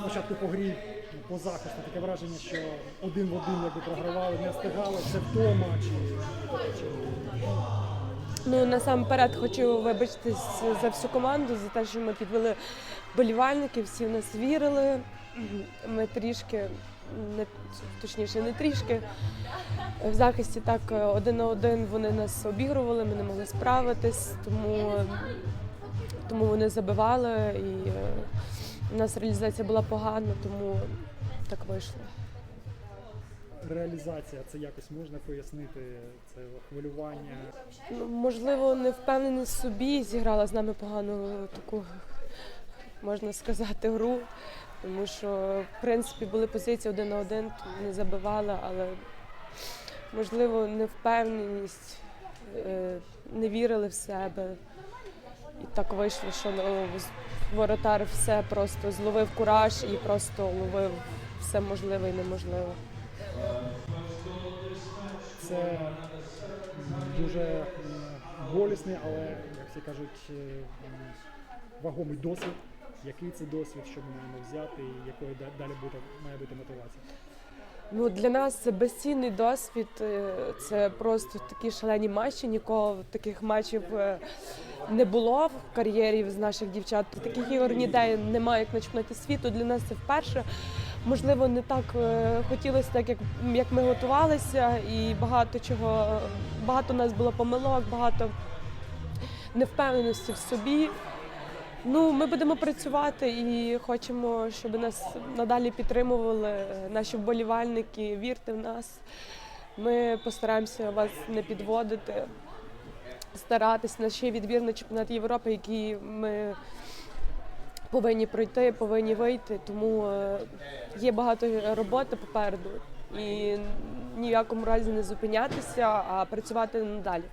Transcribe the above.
спочатку по грі, по захисту, таке враження, що один в один якби програвали, не встигали, це вдома чи, Ну насамперед хочу вибачитись за всю команду за те, що ми підвели болівальників, всі в нас вірили. Ми трішки, не точніше, не трішки. В захисті так один на один вони нас обігрували, ми не могли справитись, тому, тому вони забивали і е, у нас реалізація була погана, тому так вийшло. реалізація, це якось можна пояснити, це хвилювання. Ну, можливо, невпевненість в собі зіграла з нами погану таку, можна сказати, гру. Тому що, в принципі, були позиції один на один, не забивали, але можливо, невпевненість, е, не вірили в себе. І так вийшло, що ну, воротар все просто зловив кураж і просто ловив все можливе і неможливе. Це дуже болісний, але, як всі кажуть, е, вагомий досвід. Який це досвід, що ми маємо взяти, і якою далі буде, має бути мотивація? Ну, для нас це безцінний досвід. е, Це просто такі шалені матчі. Нікого таких матчів е, не було в кар'єрі з наших дівчат. Таких ігор ніде немає, як на чемпіонаті світу. Для нас це вперше. Можливо, не так е, хотілося, так як, як ми готувалися, і багато чого, багато у нас було помилок, багато невпевненості в собі. Ну, ми будемо працювати і хочемо, щоб нас надалі підтримували наші вболівальники. Вірте в нас. Ми постараємося вас не підводити, старатись на ще відбірний чемпіонат Європи, який ми повинні пройти, повинні вийти. Тому е, є багато роботи попереду і ні в якому разі не зупинятися, а працювати надалі.